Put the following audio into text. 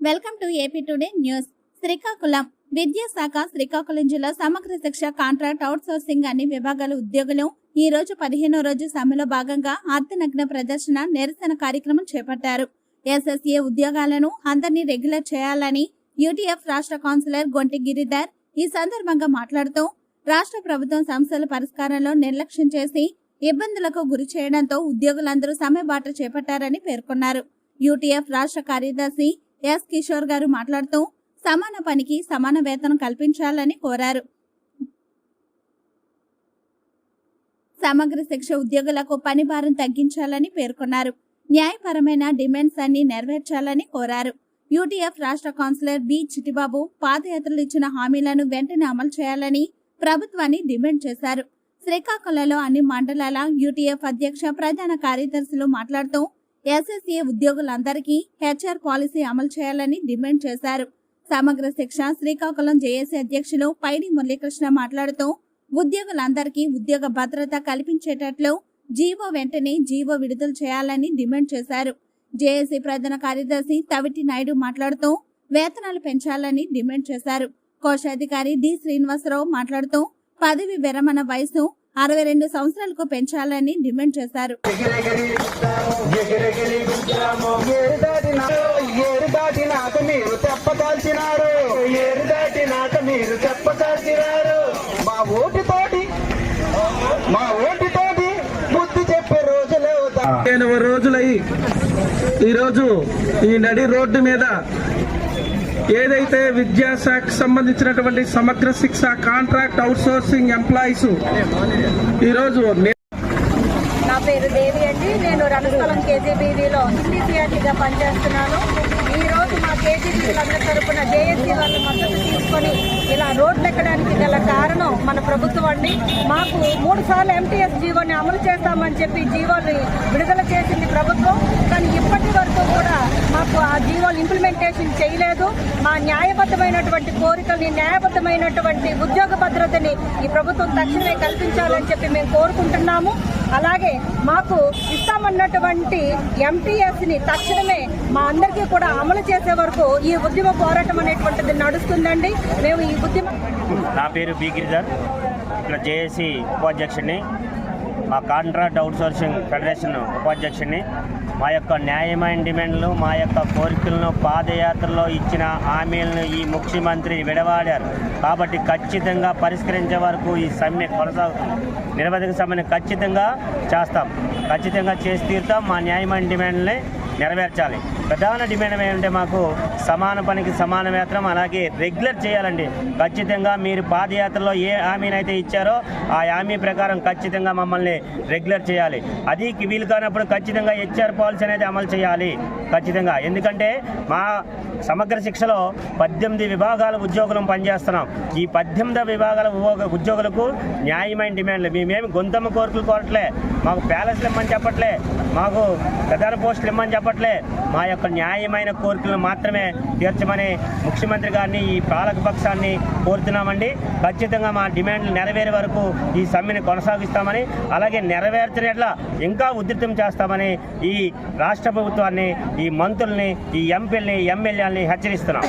Welcome to AP today news Srikakulam. విద్యాశాఖ శ్రీకాకుళం జిల్లా సమగ్ర శిక్ష కాంట్రాక్ట్ అవుట్సోర్సింగ్ అన్ని విభాగాల ఉద్యోగులు ఈ రోజు పదిహేనో రోజు సమ్మెలో భాగంగా అర్ధనగ్న ప్రదర్శన నిరసన కార్యక్రమం చేపట్టారు. ఎస్ఎస్ఏ ఉద్యోగాలను అందరినీ రెగ్యులర్ చేయాలని యూటీఎఫ్ రాష్ట్ర కౌన్సిలర్ గొంటి గిరిధర్ ఈ సందర్భంగా మాట్లాడుతూ రాష్ట్ర ప్రభుత్వం సమస్యల పరిష్కారంలో నిర్లక్ష్యం చేసి ఇబ్బందులకు గురి చేయడంతో ఉద్యోగులందరూ సమ్మె బాట చేపట్టారని పేర్కొన్నారు. యూటీఎఫ్ రాష్ట్ర కార్యదర్శి ఎస్ కిషోర్ గారు మాట్లాడుతూ సమాన పనికి సమాన వేతనం కల్పించాలని కోరారు. సమగ్ర శిక్ష ఉద్యోగులకు పని భారం తగ్గించాలని పేర్కొన్నారు. న్యాయపరమైన డిమాండ్స్ అన్ని నెరవేర్చాలని కోరారు. యూటీఎఫ్ రాష్ట్ర కౌన్సిలర్ బి చిటిబాబు పాదయాత్రలు ఇచ్చిన హామీలను వెంటనే అమలు చేయాలని ప్రభుత్వాన్ని డిమాండ్ చేశారు. శ్రీకాకుళంలో అన్ని మండలాల యూటీఎఫ్ అధ్యక్ష ప్రధాన కార్యదర్శులు మాట్లాడుతూ ఎస్ఎస్ఏ ఉద్యోగులందరికీ హెచ్ఆర్ పాలసీ అమలు చేయాలని డిమాండ్ చేశారు. సమగ్ర శిక్ష శ్రీకాకుళం జేఏసీ అధ్యక్షులు పైడి మురళీకృష్ణ మాట్లాడుతూ ఉద్యోగులందరికీ ఉద్యోగ భద్రత కల్పించేటట్లు జీవో వెంటనే జీవో విడుదల చేయాలని డిమాండ్ చేశారు. జేఏసీ ప్రధాన కార్యదర్శి తవిటి నాయుడు మాట్లాడుతూ వేతనాలు పెంచాలని డిమాండ్ చేశారు. కోశాధికారి డి శ్రీనివాసరావు మాట్లాడుతూ పదవి విరమణ వయసు అరవై రెండు సంవత్సరాలకు పెంచాలని డిమాండ్ చేశారు. మా ఓటుతోటి మా బుద్ధి చెప్పే రోజులే రోజులై ఈరోజు ఈ నడి రోడ్డు మీద ఏదైతే విద్యాశాఖకు సంబంధించినటువంటి సమగ్ర శిక్ష కాంట్రాక్ట్ అవుట్సోర్సింగ్ ఎంప్లాయీస్ ఈరోజు నా పేరు దేవి అండి. నేను రణస్థలం కేజీబీవీలో హిందీ సిఆర్టీగా పనిచేస్తున్నాను. ఈ రోజు మా వాళ్ళ తరపున జేఏసీ వాళ్ళ మద్దతు తీసుకొని ఇలా రోడ్లు ఎక్కడానికి గల కారణం మన ప్రభుత్వం అండి. మాకు మూడు సార్లు ఎంటీఎస్ జీవోని అమలు చేస్తామని చెప్పి జీవోని విడుదల చేసింది ప్రభుత్వం. కానీ ఇప్పటి మాకు ఆ జీవోలు ఇంప్లిమెంటేషన్ చేయలేదు. మా న్యాయబద్ధమైనటువంటి కోరికల్ని న్యాయబద్ధమైనటువంటి ఉద్యోగ భద్రతని ఈ ప్రభుత్వం తక్షణమే కల్పించాలని చెప్పి మేము కోరుకుంటున్నాము. అలాగే మాకు ఇస్తామన్నటువంటి ఎంపీఎస్ని తక్షణమే మా అందరికీ కూడా అమలు చేసే వరకు ఈ ఉద్యమ పోరాటం అనేటువంటిది నడుస్తుందండి. మేము ఈ ఉద్యమ నా పేరు బి గిరిధర్. ఇక్కడ జేఏసీ ఉపాధ్యక్షుడిని. మా కాంట్రాక్ట్ అవుట్సోర్సింగ్ ఫెడరేషన్ ఉపాధ్యక్షుడిని మా యొక్క న్యాయమైన డిమాండ్లు మా యొక్క కోరికలను పాదయాత్రలో ఇచ్చిన హామీలను ఈ ముఖ్యమంత్రి విడవాడారు. కాబట్టి ఖచ్చితంగా పరిష్కరించే వరకు ఈ సమ్మె కొనసాగుతుంది నిరవధిక సమ్మెను ఖచ్చితంగా చేస్తాం. ఖచ్చితంగా చేసి తీరుతాం. మా న్యాయమైన డిమాండ్ని నెరవేర్చాలి. ప్రధాన డిమాండ్ ఏంటంటే మాకు సమాన పనికి సమాన వేతనం అలాగే రెగ్యులర్ చేయాలండి. ఖచ్చితంగా మీరు పాదయాత్రలో ఏ హామీనైతే ఇచ్చారో ఆ హామీ ప్రకారం ఖచ్చితంగా మమ్మల్ని రెగ్యులర్ చేయాలి. అది వీలు కానప్పుడు ఖచ్చితంగా హెచ్ఆర్ పాలసీ అనేది అమలు చేయాలి. ఖచ్చితంగా. ఎందుకంటే మా సమగ్ర శిక్షలో పద్దెనిమిది విభాగాల ఉద్యోగులను పనిచేస్తున్నాం. ఈ పద్దెనిమిది విభాగాల ఉద్యోగులకు న్యాయమైన డిమాండ్లు. మేమేమి గొంతమ్మ కోరికలు కోరట్లే. మాకు ప్యాలెస్లు ఇమ్మని చెప్పట్లే. మాకు ప్రధాన పోస్టులు ఇమ్మని చెప్పట్లే. మా యొక్క న్యాయమైన కోరికలను మాత్రమే తీర్చమని ముఖ్యమంత్రి గారిని ఈ పాలక పక్షాన్ని కోరుతున్నామండి. ఖచ్చితంగా మా డిమాండ్లు నెరవేరే వరకు ఈ సమ్మెని కొనసాగిస్తామని అలాగే నెరవేర్చినట్ల ఇంకా ఉధృతం చేస్తామని ఈ రాష్ట్ర ప్రభుత్వాన్ని ఈ మంత్రుల్ని ఈ ఎంపీల్ని ఎమ్మెల్యేలని హెచ్చరిస్తున్నాం